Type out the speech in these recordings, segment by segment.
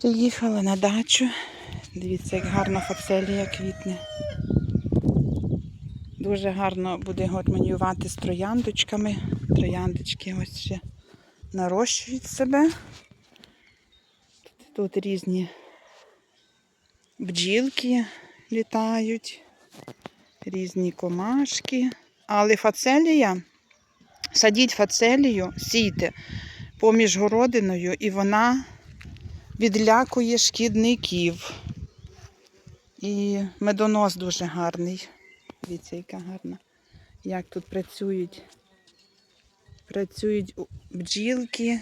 Приїхала на дачу. Дивіться, як гарно фацелія квітне. Дуже гарно буде гармоніювати з трояндочками. Трояндочки ось ще нарощують себе. Тут різні бджілки літають, різні комашки. Але фацелія, садіть фацелію, сійте поміж городиною, і вона відлякує шкідників. І медонос дуже гарний. Дивіться, яка гарна. Як тут працюють. Працюють бджілки,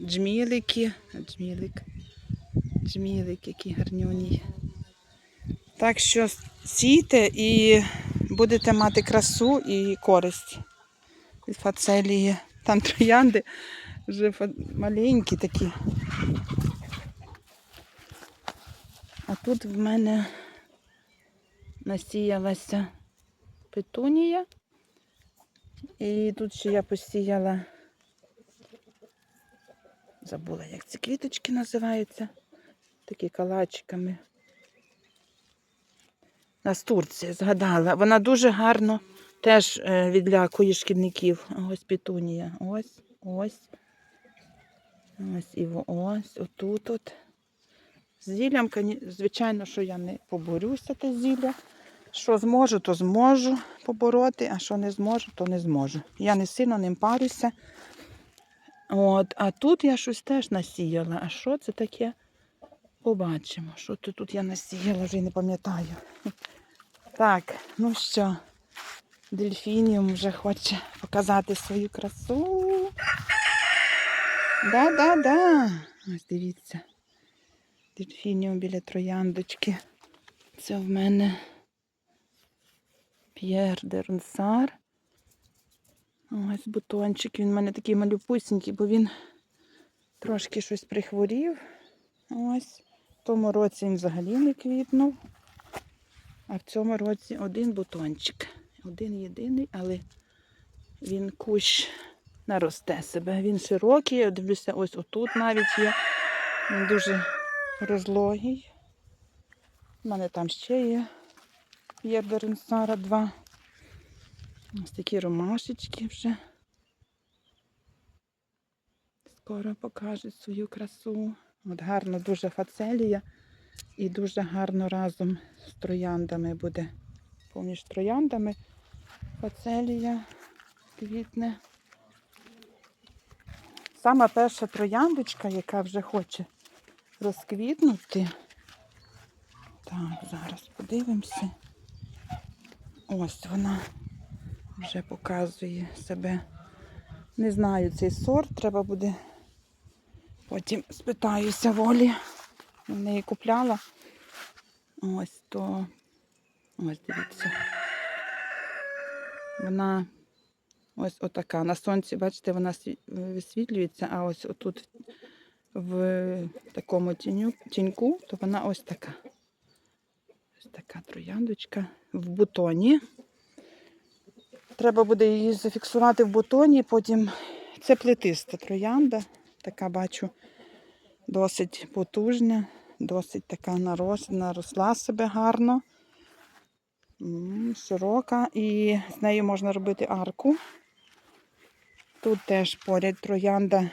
джмілики. Джмілик. Джмілик, який гарнюній. Так що сійте і будете мати красу і користь від фацелії. Там троянди вже маленькі такі. А тут в мене насіялася петунія. І тут ще я посіяла, забула, як ці квіточки називаються, такі калачиками. Настурція, згадала. Вона дуже гарно теж е, відлякує шкідників. Ось петунія. Ось, ось. Ось і ось, отут от. З зіллям, звичайно, що я не поборюся те зілля. Що зможу, то зможу побороти, а що не зможу, то не зможу. Я не сильно ним парюся. От, а тут я щось теж насіяла. А що це таке? Побачимо. Що то тут я насіяла, вже не пам'ятаю. Так, ну що, дельфініум вже хоче показати свою красу. Да-да-да. Ось дивіться. Дельфініум біля трояндочки. Це в мене П'єр де Ронсар. Ось бутончик. Він в мене такий малюпусінький, бо він трошки щось прихворів. Ось. В тому році він взагалі не квітнув. А в цьому році один бутончик. Один єдиний, але він кущ наросте себе. Він широкий, я дивлюся, ось отут навіть є. Він дуже розлогий. У мене там ще є П'єр де 2. Ось такі ромашечки вже. Скоро покажуть свою красу. От гарно дуже фацелія і дуже гарно разом з трояндами буде. Поміж трояндами фацелія квітне. Сама перша трояндочка, яка вже хоче розквітнути. Так, зараз подивимося. Ось вона вже показує себе. Не знаю цей сорт, треба буде. Потім спитаюся волі. В неї купляла. Ось то. Ось дивіться. Вона ось отака. На сонці, бачите, вона висвітлюється, а ось отут в такому тіню, тіньку, то вона ось така. Ось така трояндочка в бутоні. Треба буде її зафіксувати в бутоні, потім це плетиста троянда. Така бачу досить потужна, досить така нарос, наросла себе гарно, широка, і з нею можна робити арку. Тут теж поряд троянда,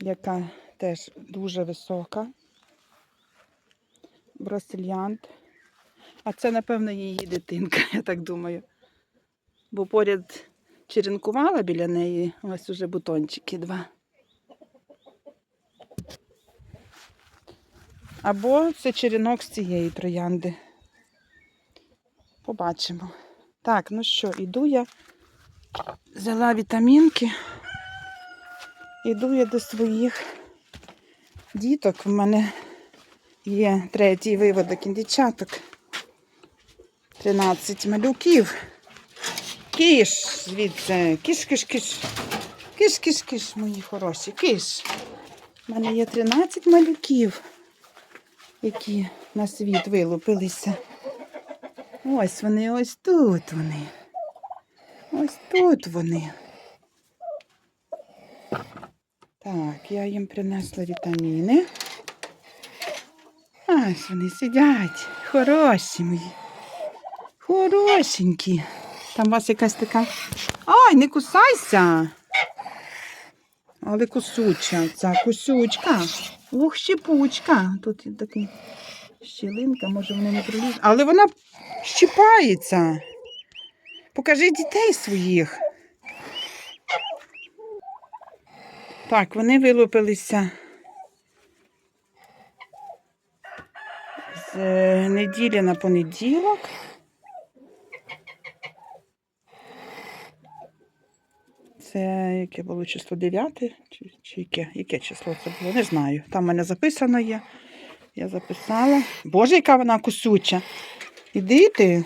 яка теж дуже висока. Бросильянт. А це, напевно, її дитинка, я так думаю. Бо поряд черенкувала біля неї, ось уже бутончики два. Або це черенок з цієї троянди. Побачимо. Так, ну що, іду я, взяла вітамінки. Іду я до своїх діток. У мене є третій виводок індичаток. 13 малюків. Киш звідси. Киш, киш, киш. Киш, киш, киш, мої хороші, киш. У мене є 13 малюків, які на світ вилупилися. Ось вони, ось тут вони. Ось тут вони. Так, я їм принесла вітаміни. Ось вони сидять. Хороші мої. Хорошенькі. Там у вас якась така. Ай, не кусайся. Але кусуча, ця кусючка. Ух, щепучка. Тут така щілинка, може вона не пролізла. Але вона щіпається. Покажи дітей своїх. Так, вони вилупилися з е, неділі на понеділок. Це яке було число 9? Чи, чи яке? яке число це було? Не знаю. Там в мене записано є. Я записала. Боже, яка вона кусюча. Іди ти,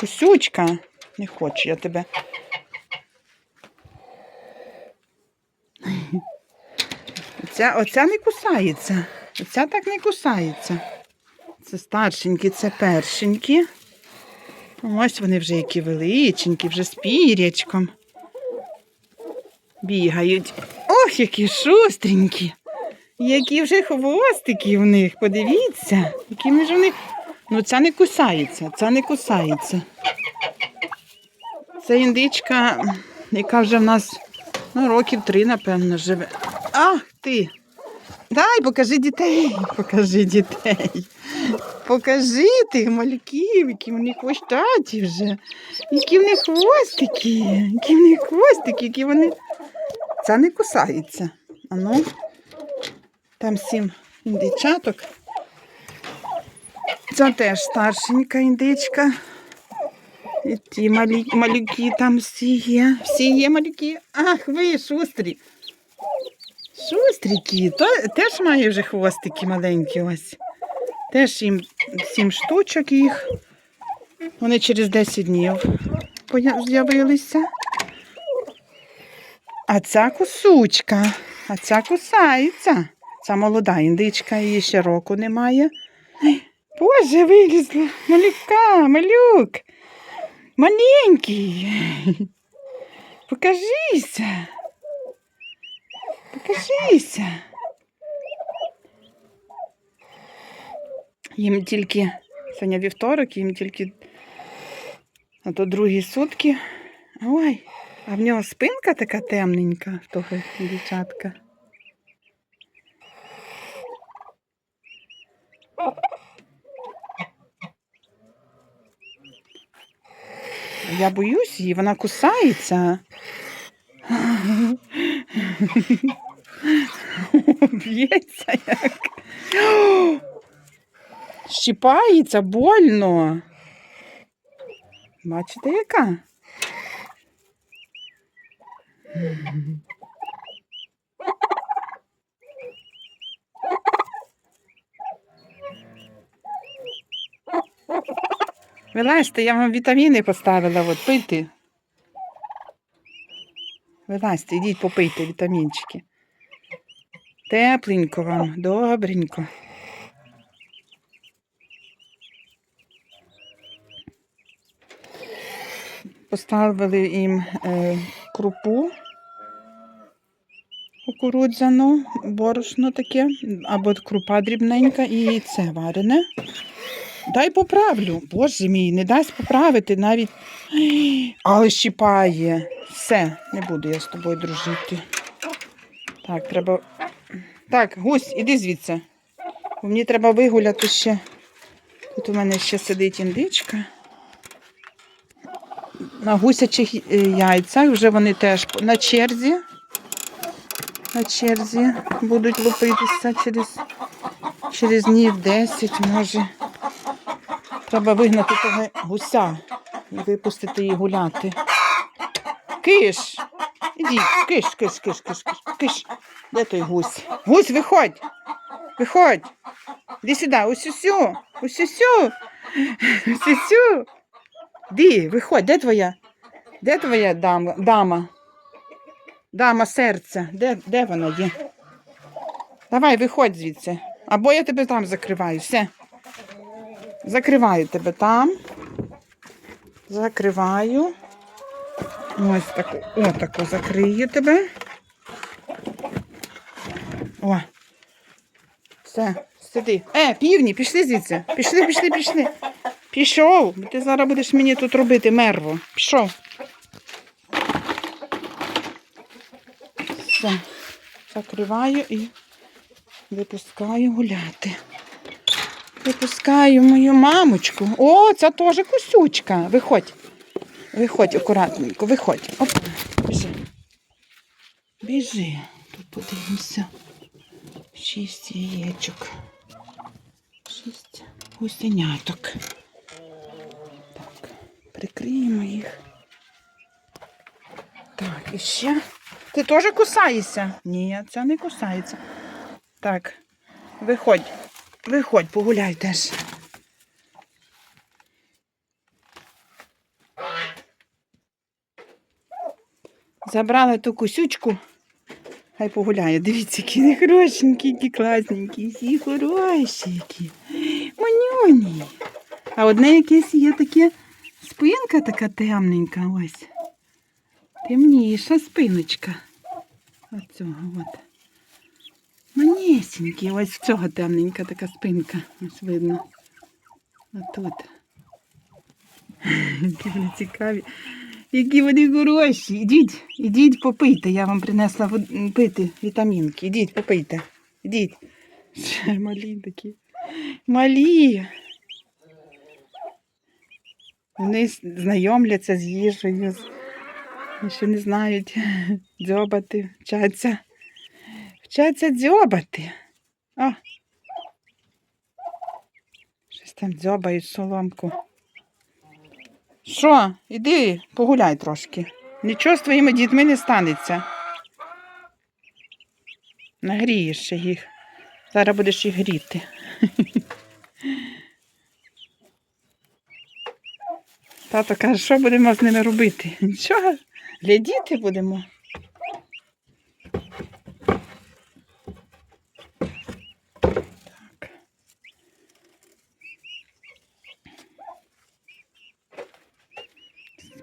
кусючка. Не хочу я тебе. Оця, оця не кусається. Оця так не кусається. Це старшенькі, це першенькі. Ось вони вже які величенькі, вже з пірячком. Бігають. Ох, які шустренькі. Які вже хвостики в них. Подивіться, які ж вони. Ну, ця не кусається, ця не кусається. Це індичка, яка вже в нас ну, років три, напевно, живе. Ах ти! Дай, покажи дітей. Покажи дітей. Покажи тих малюків, які вони хвостаті вже. Які в них хвостики, які в них хвостики, які вони. Це не кусається. Ану, там сім індичаток. Це теж старшенька індичка. І ті малюки там всі є. Всі є малюки. Ах, ви шустрі. Шустріки. То теж має вже хвостики маленькі ось. Теж їм сім штучок їх. Вони через 10 днів з'явилися. А ця кусучка, а ця кусається. Ця молода індичка, її ще року немає. Боже, вилізла. Малюка, малюк. Маленький. Покажися. Покажися. Їм тільки сьогодні вівторок, їм тільки а то другі сутки. Ой, а в нього спинка така темненька, того дівчатка. Я боюсь її, вона кусається. Б'ється як. Щіпається больно. Бачите, яка? Вилазьте, я вам вітаміни поставила, от пийте. Вилазьте, йдіть попийте вітамінчики. Тепленько вам, добренько. Поставили їм е, крупу кукурудзяну, борошно таке, або крупа дрібненька і яйце варене. Дай поправлю. Боже мій, не дасть поправити навіть. Але щіпає. Все, не буду я з тобою дружити. Так, треба. Так, гусь, іди звідси. Бо Мені треба вигуляти ще. Тут у мене ще сидить індичка. На гусячих е, яйцях вже вони теж на черзі. На черзі будуть лупитися через, через днів 10, може. Треба вигнати того гуся і випустити її гуляти. Киш! Іди, киш, киш, киш, киш, киш, киш. Де той гусь? Гусь, виходь! Виходь! Іди сюди, ось усю, ось усю, ось усю. Ди, виходь, де твоя? Де твоя дама? Дама, дама серця, де, де вона є? Давай, виходь звідси. Або я тебе там закриваю. Все. Закриваю тебе там. Закриваю. Ось таку, отаку закрию тебе. О. Все, сиди. Е, півні, пішли звідси. Пішли, пішли, пішли. Пішов. Ти зараз будеш мені тут робити мерво. Пішов. Все. Закриваю і випускаю гуляти. Випускаю мою мамочку. О, це теж кусючка. Виходь. Виходь акуратненько, виходь. Оп, біжи. Біжи. Тут подивимося. Шість яєчок. Шість гусеняток. Так, прикриємо їх. Так, і ще. Ти теж кусаєшся? Ні, це не кусається. Так, виходь. Виходь, погуляй теж. Забрала ту кусючку. Хай погуляє. Дивіться, які хорошенькі, які класненькі, всі хороші які. Манюні. А одне якесь є таке спинка така темненька ось. Темніша спиночка. Оцього от. Манісінькі, ось в цього темненька така спинка. Ось видно. Отут. Які вони цікаві. Які вони хороші. Ідіть, ідіть попийте. Я вам принесла пити вітамінки. Ідіть, попийте. Ідіть. Малі такі. Малі. Вони знайомляться з їжею. Ще не знають дзьобати, вчаться. Вчаться дзьобати. О. Щось там дзьобають соломку. Що? Іди погуляй трошки. Нічого з твоїми дітьми не станеться. Нагрієш ще їх. Зараз будеш їх гріти. Тато каже, що будемо з ними робити? Нічого, глядіти будемо.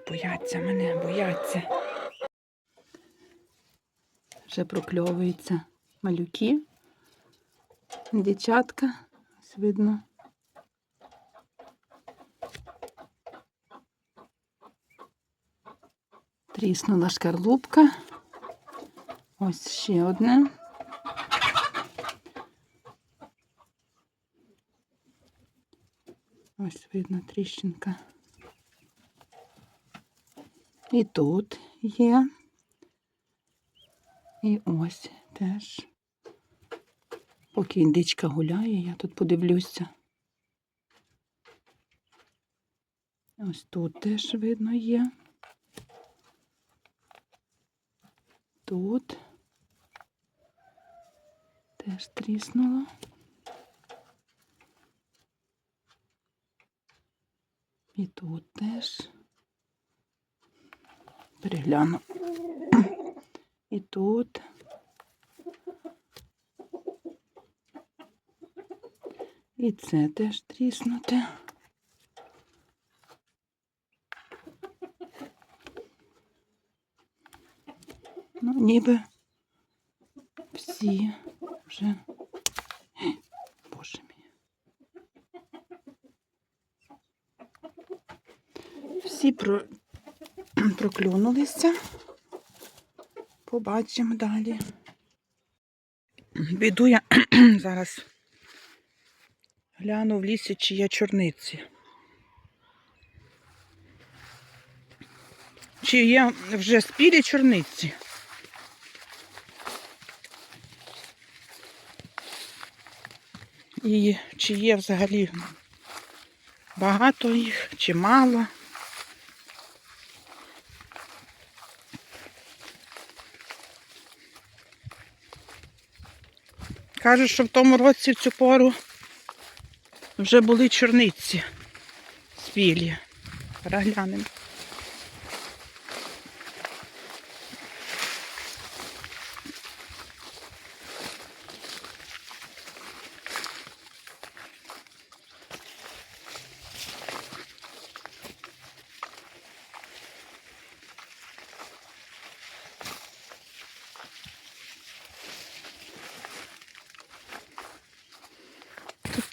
Бояться мене, бояться. Вже прокльовуються малюки, дівчатка, ось видно. Тріснула шкарлупка. Ось ще одне. Ось видно тріщинка. І тут є. І ось теж. Поки індичка гуляє, я тут подивлюся. Ось тут теж видно є. Тут теж тріснуло. І тут теж. Перегляну. І тут. І це теж тріснуте. Ну, ніби всі вже. Боже мій. Всі про... проклюнулися. Побачимо далі. Піду я зараз гляну в лісі, чи є чорниці. Чи є вже спілі чорниці? І чи є взагалі багато їх, чи мало. Кажуть, що в тому році в цю пору вже були чорниці спілі. Переглянемо.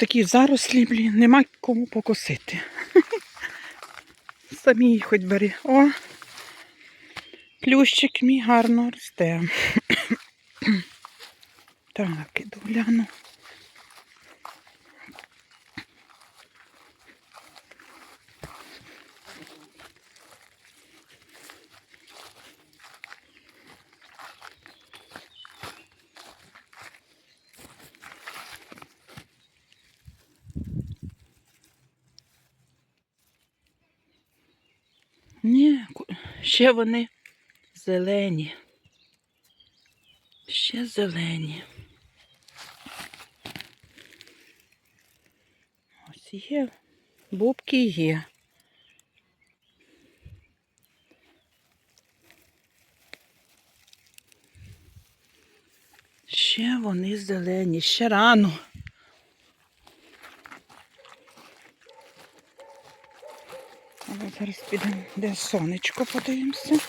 Такі зарослі, блін, нема кому покосити. Самі хоч бери. О, плющик мій гарно росте. Так, іду гляну. Ні, ку- ще вони зелені. Ще зелені. Ось є. Бубки є. Ще вони зелені, ще рано. Але зараз підемо, де сонечко подивимося.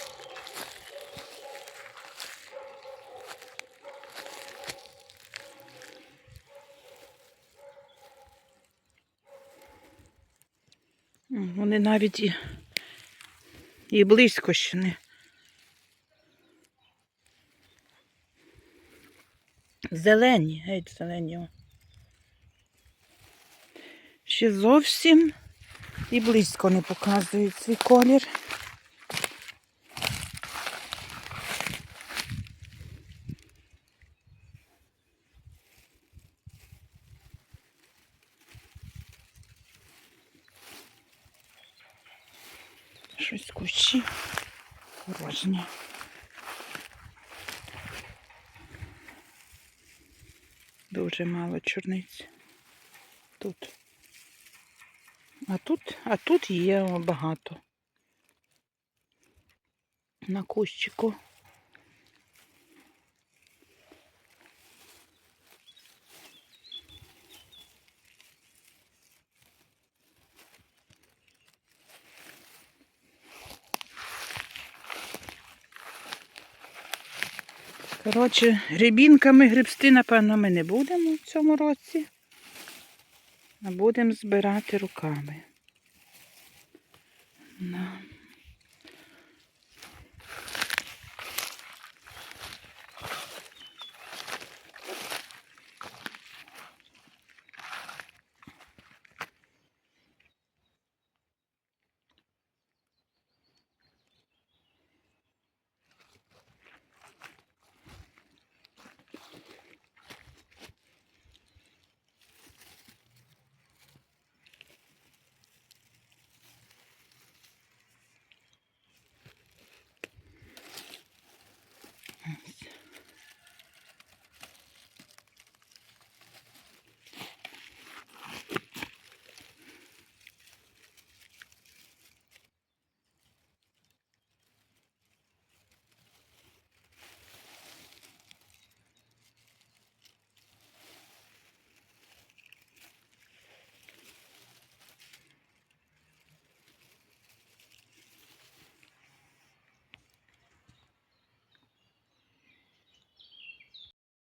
Вони навіть і, і близько ще не. Зелені, геть зелені. Ще зовсім і близько не показують свій колір. Щось кущі порожні. Дуже мало чорниць. Тут. А тут, а тут є багато. На кущику. Коротше, грибінками грибсти, напевно, ми не будемо в цьому році, будемо збирати руками. На.